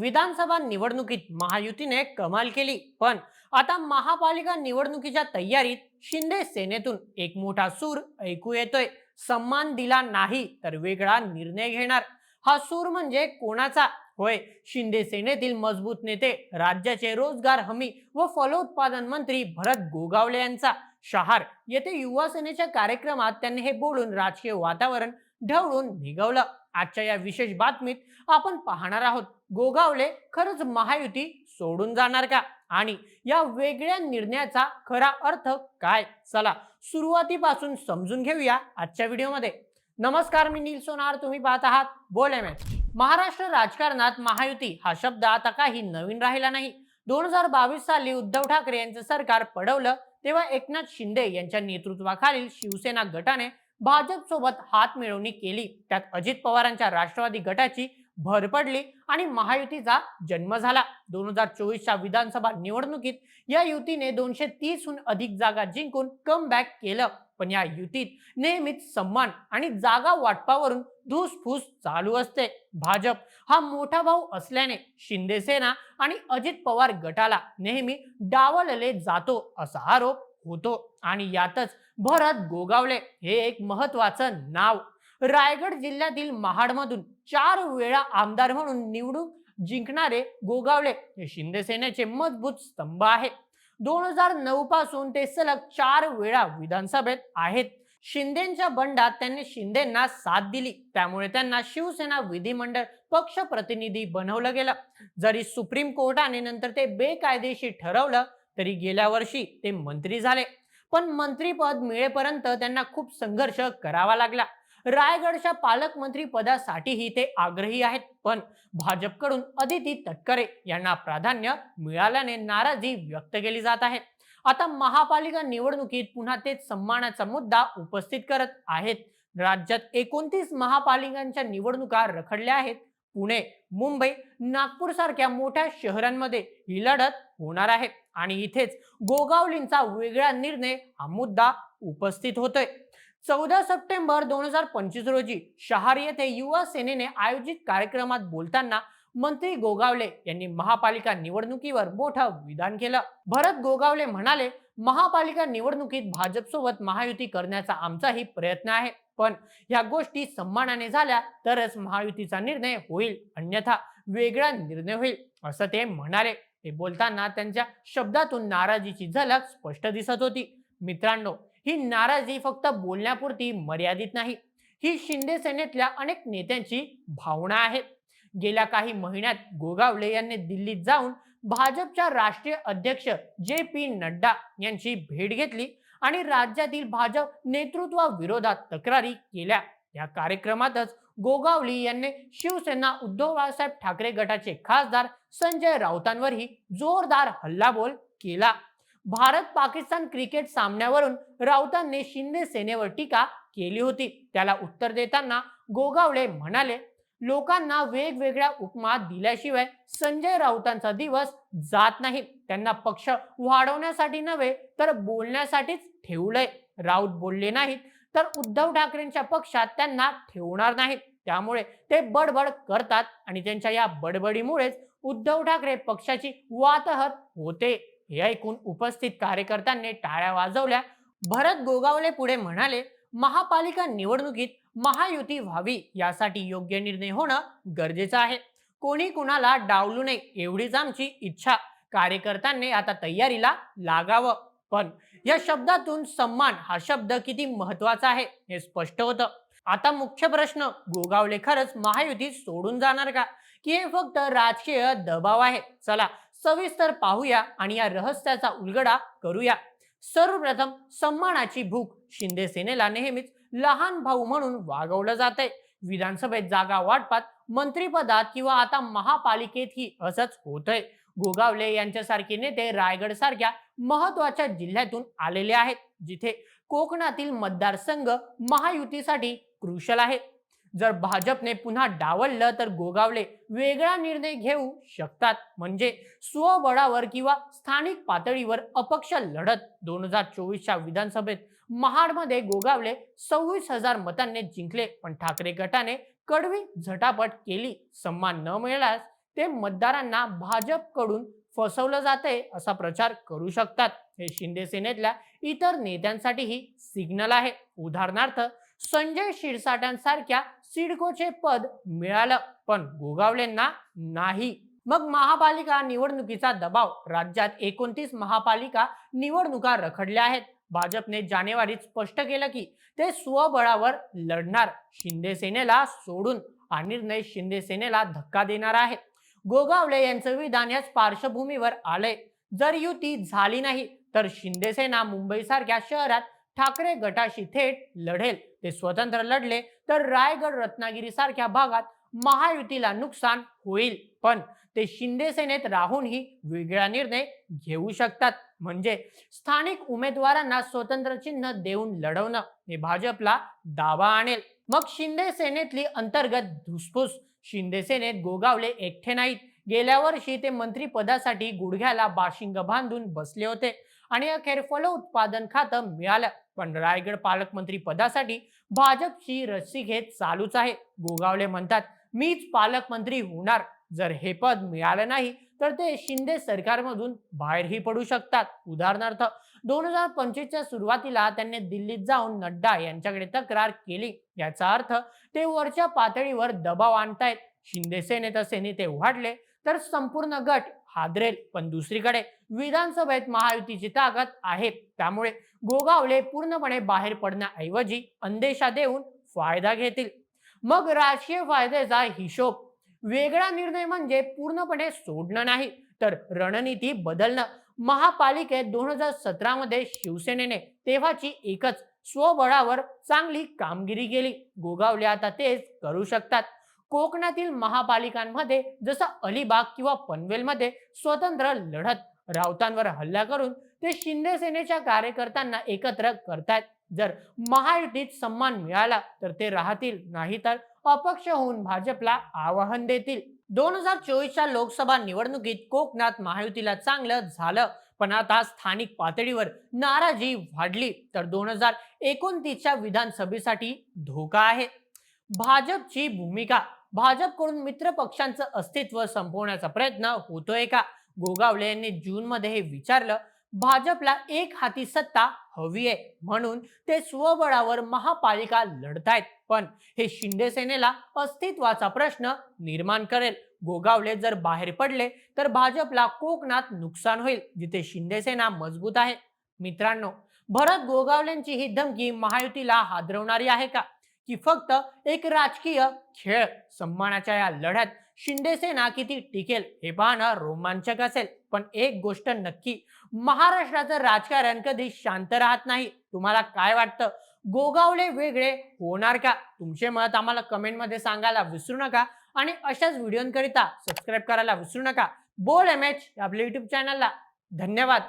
विधानसभा निवडणुकीत महायुतीने कमाल केली पण आता महापालिका निवडणुकीच्या तयारीत शिंदे सेनेतून एक मोठा सूर ऐकू येतोय. सन्मान दिला नाही तर वेगळा निर्णय घेणार. हा सूर म्हणजे कोणाचा? होय शिंदे सेनेतील मजबूत नेते राज्याचे रोजगार हमी व फलोत्पादन मंत्री भरत गोगावले यांचा. शहार येथे युवा सेनेच्या कार्यक्रमात त्यांनी हे बोलून राजकीय वातावरण ढवळून निघवलं. आजच्या या विशेष बातमीत आपण पाहणार आहोत गोगावले खरंच महायुती सोडून जाणार का? आणि या वेगळ्या निर्णयाचा खरा अर्थ काय? चला सुरुवातीपासून समजून घेऊया आजच्या व्हिडिओमध्ये. नमस्कार मी नील सोनार. तुम्ही पाहत आहात बोल एम महाराष्ट्र राजकारणात महायुती हा शब्द आता काही नवीन राहिला नाही. दोन हजार बावीस साली उद्धव ठाकरे यांचं सरकार पडवलं तेव्हा एकनाथ शिंदे यांच्या नेतृत्वाखालील शिवसेना गटाने भाजप सोबत हात मिळवणी केली. त्यात अजित पवारांच्या राष्ट्रवादी गटाची भर पडली आणि महायुतीचा जन्म झाला. दोन हजार चोवीसच्या विधानसभा निवडणुकीत या युतीने दोनशे तीसहून अधिक जागा जिंकून कम बॅक केलं. पण या युतीत नेहमीच सन्मान आणि जागा वाटपावरून धूसफूस चालू असते. भाजप हा मोठा भाऊ असल्याने शिंदे सेना आणि अजित पवार गटाला नेहमी डावलले जातो असा आरोप होतो. आणि यातच भरत गोगावले हे एक महत्वाचं नाव रायगड जिल्ह्यातील महाडमधून चार वेळा आमदार म्हणून निवडून जिंकणारे गोगावले हे शिंदे सेनेचे मजबूत स्तंभ आहे. दोन हजार नऊ पासून ते सलग चार वेळा विधानसभेत आहेत. शिंदेच्या बंडात त्यांनी शिंदेना साथ दिली. त्यामुळे त्यांना शिवसेना विधिमंडळ पक्ष प्रतिनिधी बनवलं गेलं. जरी सुप्रीम कोर्टाने नंतर ते बेकायदेशीर ठरवलं तरी गेल्या वर्षी ते मंत्री झाले. पण मंत्रीपद मिळेपर्यंत त्यांना खूप संघर्ष करावा लागला. रायगडच्या पालकमंत्री पदासाठीही ते आग्रही आहेत. पण भाजपकडून अदिती तटकरे यांना प्राधान्य मिळाल्याने नाराजी व्यक्त केली जात आहे. आता महापालिका निवडणुकीत पुन्हा तेच सन्मानाचा मुद्दा उपस्थित करत आहेत. राज्यात एकोणतीस महापालिकांच्या निवडणुका रखडल्या आहेत. पुणे मुंबई नागपूर सारख्या मोठ्या शहरांमध्ये ही लढत होणार आहे. आणि इथेच गोगावलींचा वेगळा निर्णय हा मुद्दा उपस्थित होतोय. चौदा सप्टेंबर दोन हजार पंचवीस रोजी शहार येथे युवा सेनेने आयोजित कार्यक्रमात बोलताना मंत्री गोगावले यांनी महापालिका निवडणुकीवर मोठं विधान केलं. भरत गोगावले म्हणाले महापालिका निवडणुकीत भाजपसोबत महायुती करण्याचा आमचाही प्रयत्न आहे. पण ह्या गोष्टी सन्मानाने झाल्या तरच महायुतीचा निर्णय होईल. अन्यथा वेगळा निर्णय होईल असं ते म्हणाले. ते बोलताना त्यांच्या शब्दातून नाराजीची झलक स्पष्ट दिसत होती. मित्रांनो ही नाराजी फक्त बोलण्यापुरती मर्यादित नाही. ही शिंदे सेनेतल्या अनेक नेत्यांची भावना आहे गेल्या काही महिन्यात गोगावले यांनी दिल्लीत जाऊन भाजपच्या राष्ट्रीय अध्यक्ष जे पी नड्डा यांची भेट घेतली आणि राज्यातील भाजप नेतृत्वाविरोधात तक्रारी केल्या. या कार्यक्रमातच गोगावली यांनी शिवसेना उद्धव बाळासाहेब ठाकरे गटाचे खासदार संजय राऊतांवरही जोरदार हल्लाबोल केला. भारत पाकिस्तान क्रिकेट सामन्यावरून राऊतांनी शिंदे सेनेवर टीका केली होती. त्याला उत्तर देताना गोगावले म्हणाले लोकांना वेगवेगळ्या उपमा दिल्याशिवाय संजय राऊतांचा दिवस जात नाही. त्यांना पक्ष वाढवण्यासाठी नव्हे तर बोलण्यासाठीच ठेवलंय. राऊत बोलले नाहीत तर उद्धव ठाकरेंच्या पक्षात त्यांना ठेवणार नाहीत. त्यामुळे ते बडबड करतात आणि त्यांच्या या बडबडीमुळेच उद्धव ठाकरे पक्षाची वातहत होते. हे ऐकून उपस्थित कार्यकर्त्यांनी टाळ्या वाजवल्या. भरत गोगावले पुढे म्हणाले महापालिका निवडणुकीत महायुती व्हावी यासाठी योग्य निर्णय होणं गरजेचं आहे. कोणी कुणाला डावलू नये एवढीच आमची इच्छा. कार्यकर्त्यांनी आता तयारीला लागावं. पण या शब्दातून सन्मान हा शब्द किती महत्त्वाचा आहे हे स्पष्ट होतं. आता मुख्य प्रश्न गोगावले खरंच महायुती सोडून जाणार का? की हे फक्त राजकीय दबाव आहे? चला सविस्तर पाहूया आणि या रहस्याचा उलगडा करूया. सर्वप्रथम सन्मानाची भूक शिंदे सेनेला नेहमीच लहान भाऊ म्हणून वागवलं जाते. विधानसभेत जागा वाटपात मंत्रिपदात किंवा आता महापालिकेतही असंच होतंय. गोगावले यांच्यासारखे नेते रायगड सारख्या महत्त्वाच्या जिल्ह्यातून आलेले आहेत जिथे कोकणातील मतदारसंघ महायुतीसाठी क्रुशल आहे. जर भाजपने पुन्हा डावललं तर गोगावले वेगळा निर्णय घेऊ शकतात. म्हणजे स्वबळावर किंवा स्थानिक पातळीवर अपक्ष लढत. दोन हजार चोवीसच्या विधानसभेत महाडमध्ये गोगावले सव्वीस हजार मतांनी जिंकले पण ठाकरे गटाने कडवी झटापट केली. सन्मान न मिळाल्यास ते मतदारांना भाजपकडून फसवलं जातंय असा प्रचार करू शकतात. हे शिंदे सेनेतल्या इतर नेत्यांसाठीही सिग्नल आहे. उदाहरणार्थ संजय शिरसाट्यांसारख्या सिडकोचे पद मिळालं पण गोगावलेंना नाही. मग महापालिका निवडणुकीचा दबाव राज्यात एकोणतीस महापालिका निवडणुका रखडल्या आहेत. भाजपने जानेवारीत स्पष्ट केलं की ते स्वबळावर लढणार. शिंदे सेनेला सोडून हा निर्णय शिंदे सेनेला धक्का देणार आहे गोगावले यांचं विधान याच पार्श्वभूमीवर आलंय. जर युती झाली नाही तर शिंदे सेना मुंबईसारख्या शहरात ठाकरे गटाशी थेट लढेल. ते स्वतंत्र लढले तर रायगड रत्नागिरी सारख्या भागात महायुतीला नुकसान होईल. पण ते शिंदे सेनेत राहूनही वेगळा निर्णय घेऊ शकतात. म्हणजे स्थानिक उमेदवारांना स्वतंत्र चिन्ह देऊन लढवणं हे भाजपला दावा आणेल. मग शिंदे सेनेतली अंतर्गत धुसफूस. शिंदे सेनेत गोगावले एकटे नाहीत. गेल्या वर्षी ते मंत्रीपदासाठी गुडघ्याला बाशिंग बांधून बसले होते आणि अखेर फलोत्पादन खातं मिळालं. पण रायगड पालकमंत्री पदासाठी भाजपची रस्सी घेत चालूच आहे. गोगावले म्हणतात मीच पालकमंत्री होणार. जर हे पद मिळालं नाही तर ते शिंदे सरकारमधून बाहेरही पडू शकतात. उदाहरणार्थ दोन हजार पंचवीसच्या सुरुवातीला त्यांनी दिल्लीत जाऊन नड्डा यांच्याकडे तक्रार केली. याचा अर्थ ते वरच्या पातळीवर दबाव आणतायत. शिंदे सेनेत असे नेते वाढले तर संपूर्ण गट हादरेल. पण दुसरीकडे विधानसभेत महायुतीची ताकद आहे. त्यामुळे गोगावले पूर्णपणे बाहेर पडण्याऐवजी अंदेशा देऊन फायदा घेतील. मग राजकीय फायद्याचा हिशोब. वेगळा निर्णय म्हणजे पूर्णपणे सोडणं नाही तर रणनीती बदलणं. महापालिकेत दोन हजार सतरामध्ये शिवसेनेने तेव्हाची एकच स्वबळावर चांगली कामगिरी केली. गोगावले आता तेच करू शकतात. कोकणातील महापालिकांमध्ये जसं अलिबाग किंवा पनवेलमध्ये स्वतंत्र लढत राऊतांवर हल्ला करून ते शिंदे सेनेच्या कार्यकर्त्यांना एकत्र करतायत. जर महायुतीत सन्मान मिळाला तर ते राहतील नाही तर अपक्ष होऊन भाजपला आवाहन देतील. दोन हजार चोवीसच्या लोकसभा निवडणुकीत कोकणात महायुतीला चांगलं झालं पण आता स्थानिक पातळीवर नाराजी वाढली तर दोन हजार एकोणतीसच्या विधानसभेसाठी धोका आहे. भाजपची भूमिका भाजपकडून मित्र पक्षांचं अस्तित्व संपवण्याचा प्रयत्न होतोय का? गोगावले यांनी जूनमध्ये हे विचारलं भाजपला एक हाती सत्ता हवी आहे म्हणून ते स्वबळावर महापालिका लढतायत पण हे शिंदे सेनेला अस्तित्वाचा प्रश्न निर्माण करेल. गोगावले जर बाहेर पडले तर भाजपला कोकणात नुकसान होईल जिथे शिंदे सेना मजबूत आहे. मित्रांनो भरत गोगावलेंची ही धमकी महायुतीला हादरवणारी आहे का? की फक्त एक राजकीय खेळ. सन्मानाच्या या लढ्यात शिंदे सेना किती टिकेल हे पाहणं रोमांचक असेल. पण एक गोष्ट नक्की महाराष्ट्राचं राजकारण कधी शांत राहत नाही. तुम्हाला काय वाटतं? गोगावले वेगळे होणार का? तुमचे मत आम्हाला कमेंटमध्ये सांगायला विसरू नका. आणि अशाच व्हिडिओंकरिता सबस्क्राईब करायला विसरू नका. बोल एम एच आपल्या युट्यूब चॅनलला धन्यवाद.